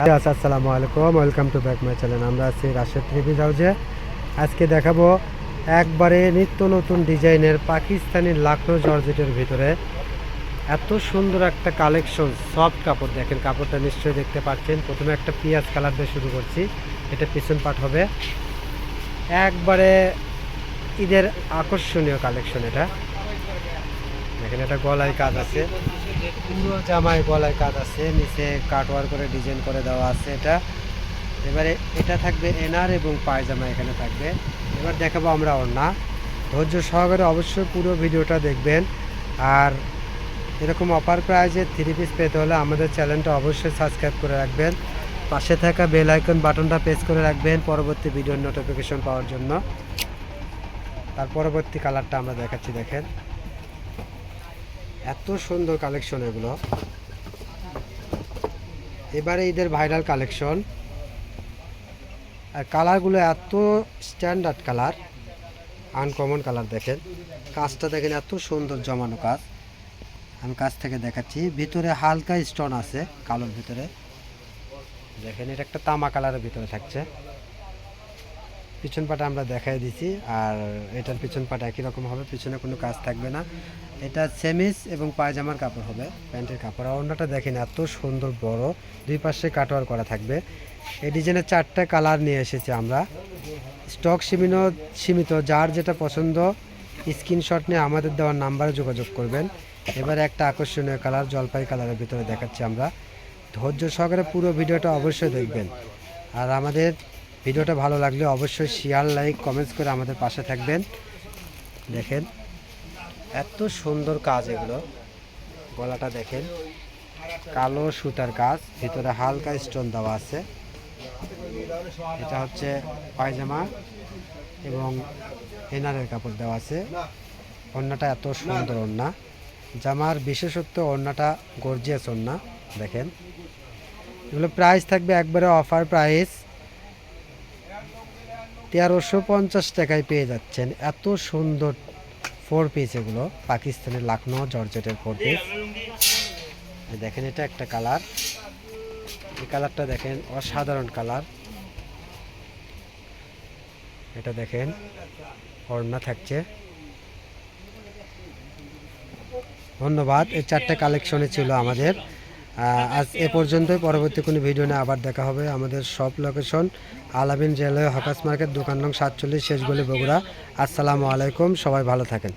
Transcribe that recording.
আসসালামু আলাইকুম, welcome to back my channel. আমরা আছি রাশেদ রিভিজ হাউসে আজকে দেখাবো একবারে নিত্য নতুন ডিজাইনের পাকিস্তানি লাখনৌ জর্জেটের ভিতরে। এত সুন্দর একটা কালেকশন, সফট কাপড়। দেখেন, কাপড়টা নিশ্চয়ই দেখতে পাচ্ছেন। প্রথমে একটা পিঁয়াজ কালার দিয়ে শুরু করছি। এটা পিছন পাট হবে। একবারে ঈদের আকর্ষণীয় কালেকশন এটা। দেখেন, এটা গলায় কাজ আছে। পুরো জামায় গলায় কাজ আছে, নিচে কাটওয়ার করে ডিজাইন করে দেওয়া আছে এটা। এবারে এটা থাকবে এনার এবং পায়জামা এখানে থাকবে। এবার দেখাবো আমরা ওড়না। ধৈর্য সহকারে অবশ্যই পুরো ভিডিওটা দেখবেন। আর এরকম অফার প্রাইজে থ্রি পিস পেতে হলে আমাদের চ্যানেলটা অবশ্যই সাবস্ক্রাইব করে রাখবেন। পাশে থাকা বেল আইকন বাটনটা প্রেস করে রাখবেন পরবর্তী ভিডিওর নোটিফিকেশন পাওয়ার জন্য। তার পরবর্তী কালারটা আমরা দেখাচ্ছি, দেখেন। এত সুন্দর কালেকশন এগুলো। এবারে ঈদের ভাইরাল কালেকশন আর কালারগুলো এত স্ট্যান্ডার্ড কালার আনকমন কালার দেখেন। কাজটা দেখেন এত সুন্দর জমানো কাজ। আমি কাছ থেকে দেখাচ্ছি। ভিতরে হালকা স্টোন আছে, কালোর ভিতরে। দেখেন, এটা একটা তামা কালারের ভিতরে থাকছে। পিছন পাটা আমরা দেখাই দিছি, আর এটার পিছন পাটা একই রকম হবে, পিছনে কোনো কাজ থাকবে না। এটা সেমিস এবং পায়জামার কাপড় হবে, প্যান্টের কাপড়। আর অন্যটা দেখেন, এত সুন্দর বড়। দুই পাশে কাটোয়ার করা থাকবে। এই ডিজাইনের চারটা কালার নিয়ে এসেছি আমরা। স্টক সীমিত সীমিত। যার যেটা পছন্দ, স্ক্রিনশট নিয়ে আমাদের দেওয়ার নাম্বারে যোগাযোগ করবেন। এবারে একটা আকর্ষণীয় কালার, জলপাই কালারের ভিতরে দেখাচ্ছি আমরা। ধৈর্য সহকারে পুরো ভিডিওটা অবশ্যই দেখবেন। আর আমাদের ভিডিওটা ভালো লাগলে অবশ্যই শেয়ার লাইক কমেন্টস করে আমাদের পাশে থাকবেন। দেখেন এত সুন্দর কাজ এগুলো। গলাটা দেখেন। কালো সুতার কাজ, ভিতরে হালকা স্টোন দেওয়া আছে। এটা হচ্ছে পায়জামা এবং এনারের কাপড় দেওয়া আছে। ওড়নাটা এত সুন্দর ওড়না। জামার বিশেষত্ব, ওড়নাটা গর্জিয়াস ওড়না, দেখেন। এগুলো প্রাইস থাকবে একবারে অফার প্রাইস তেরোশো পঞ্চাশ টাকায় পেয়ে যাচ্ছেন। এত সুন্দর ফোর পিস এগুলো পাকিস্তানের লাখনৌ জর্জেটের ফোর পিস দেখেন, এটা একটা কালার। এই কালারটা দেখেন, অসাধারণ কালার। এটা দেখেন অর্ণা থাকছে। ধন্যবাদ, এই চারটে কালেকশনে ছিল আমাদের। আজ এ পর্যন্তই। পরবর্তী কোনো ভিডিও নিয়ে আবার দেখা হবে। আমাদের সব লোকেশন আলামিন জেলায় হকাস মার্কেট, দোকান নং সাতচল্লিশ, শেষ গলি বগুড়া। আসসালামু আলাইকুম। সবাই ভালো থাকেন।